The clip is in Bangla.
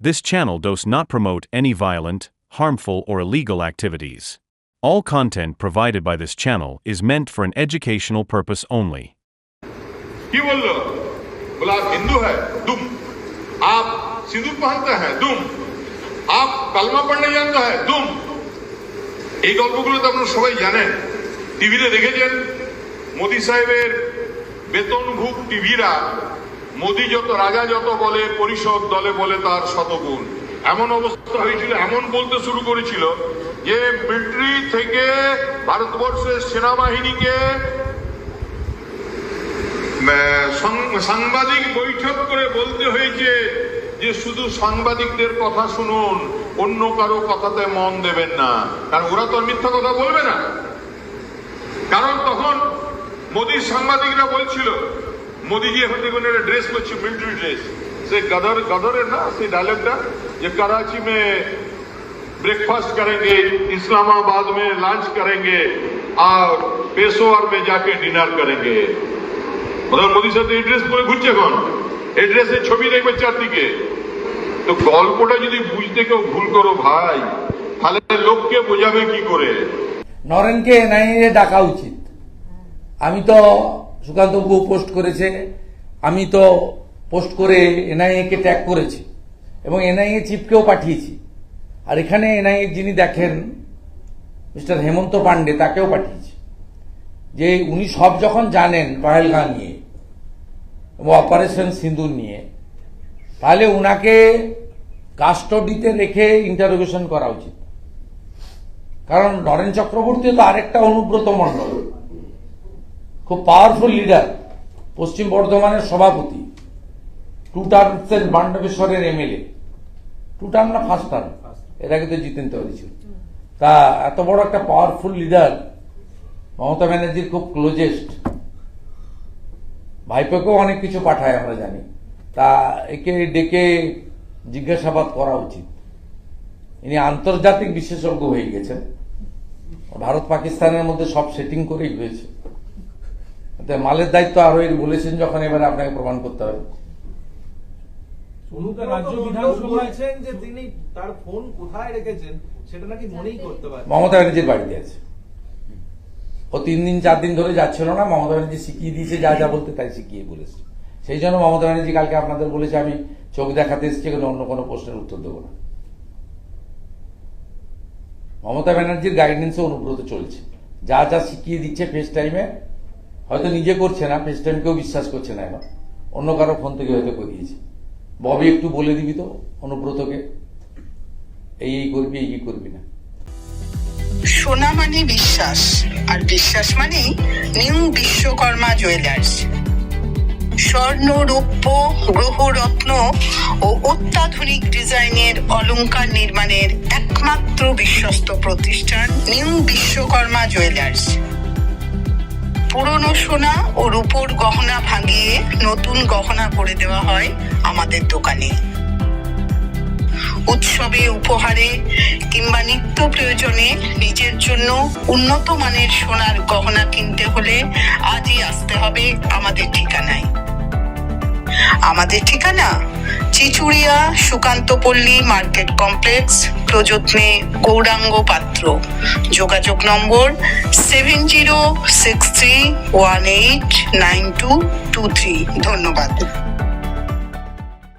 This channel does not promote any violent, harmful, or illegal activities. All content provided by this channel is meant for an educational purpose only. की बोल बोला आप हिंदू है दुम आप सिंदूर पहनते हैं दुम आप कलमा पढ़ने जानते हैं দুম এই গল্পগুলো তো আপনারা সবাই জানেন টিভিতে দেখেছেন মোদি সাহেবের বেতনভুক টিভিরা মোদি যত, রাজা যত বলে, পরিষদ দলে বলে তার শতগুণ। এমন অবস্থা হয়েছিল, এমন বলতে শুরু করেছিল যে মিলিটারি থেকে ভারতবর্ষের সেনাবাহিনীকে সাংবাদিক বৈঠক করে বলতে হয়েছে যে শুধু সাংবাদিকদের কথা শুনুন, অন্য কারও কথাতে মন দেবেন না। কারণ ওরা তো মিথ্যা কথা বলবে না। কারণ তখন মোদির সাংবাদিকরা বলছিল মোদিজি এখন দেখুন একটা ড্রেস করছে মিলিটারি ড্রেস সে গদর গদরের না সেই ডায়লগটা যে कराची में ब्रेकफास्ट करेंगे इस्लामाबाद में लंच करेंगे और पेशोवर में जाके डिनर करेंगे প্রধান মোদীর সাথে এই ড্রেস পরে ঘুরছে এখন এই ড্রেসের ছবি দেখবে চারদিকে তো গল্পটা যদি বুঝতে কেউ ভুল করো ভাই তাহলে লোককে বোঝাবে কি করে নরেনকে এনআইএ ডাকা উচিত আমি তো সুকান্ত পোস্ট করেছে। আমি তো পোস্ট করে এনআইএ কে ট্যাগ করেছি এবং এনআইএ চিফকেও পাঠিয়েছি। আর এখানে এনআইএ যিনি দেখেন, মিস্টার হেমন্ত পান্ডে তাকেও পাঠিয়েছি। যে উনি সব যখন জানেন পহেলগাঁ নিয়ে এবং অপারেশন সিন্দুর নিয়ে, তাহলে উনাকে কাস্টডিতে রেখে ইন্টারোগেশন করা উচিত। কারণ নরেন চক্রবর্তী তো আরেকটা অনুব্রত মণ্ডল। খুব পাওয়ারফুল লিডার পশ্চিম বর্ধমানের সভাপতি টু টার্মসের বান্ডবেশ্বরের এমএলএ টু টার্ম না ফার্স্ট টার্ম এর আগে তো জিতেন তৈরি ছিল তা এত বড় একটা পাওয়ারফুল লিডার মমতা ব্যানার্জির খুব ক্লোজেস্ট ভাইপোকেও অনেক কিছু পাঠায়, আমরা জানি। তা একে ডেকে জিজ্ঞাসাবাদ করা উচিত। ইনি আন্তর্জাতিক বিশেষজ্ঞ হয়ে গেছেন। ভারত পাকিস্তানের মধ্যে সব সেটিং করেই হয়েছে। মালের দায়িত্ব আরও বলেছেন যখন এবারে আপনাকে প্রমাণ করতে হবে। অনুব্রত রাজ্য মণ্ডল বিধানসভায়- বলছেন যে তিনি তার ফোন কোথায় রেখেছেন সেটা নাকি মনেই করতে পারেন। মমতা ব্যানার্জির বাড়িতে আছে। ও তিন দিন চার দিন ধরে যাচ্ছিল না মমতা ব্যানার্জি শিখিয়ে দিয়েছে যা যা বলতে তাই শিখিয়ে বলেছে। সেই জন্য মমতা ব্যানার্জি কালকে আপনাদের বলেছে আমি চোখ দেখাতে এসেছি কিন্তু অন্য কোনো প্রশ্নের উত্তর দেবো না। মমতা ব্যানার্জির গাইডেন্সে অনুব্রত চলছে। যা যা শিখিয়ে দিচ্ছে ফেস টাইমে হয়তো নিজে করছে না কেউ বিশ্বাস করছে না এবার। অন্য কারও ফোন থেকে হয়তো করিয়েছে। ববি, একটু বলে দিবি তো অনুব্রতকে। এই এই করবি এই করবি না। সোনা মানে বিশ্বাস, আর বিশ্বাস মানে নিউ বিশ্বকর্মা জুয়েলার্স স্বর্ণ, রৌপ্য, গ্রহ, রত্ন ও অত্যাধুনিক ডিজাইনের অলংকার নির্মাণের একমাত্র বিশ্বস্ত প্রতিষ্ঠান নিউ বিশ্বকর্মা জুয়েলার্স পুরনো সোনা ও রূপোর গহনা ভাঙিয়ে নতুন গহনা করে দেওয়া হয় আমাদের দোকানে। উৎসবে, উপহারে কিংবা নিত্য প্রয়োজনে নিজের জন্য উন্নত মানের সোনার গহনা কিনতে হলে আজই আসতে হবে আমাদের ঠিকানায়। আমাদের ঠিকানা চিচুড়িয়া সুকান্তপল্লী মার্কেট কমপ্লেক্স, প্রযত্নে গৌরাঙ্গ পাত্র। যোগাযোগ নম্বর seven zero six three one eight nine two two three. ধন্যবাদ।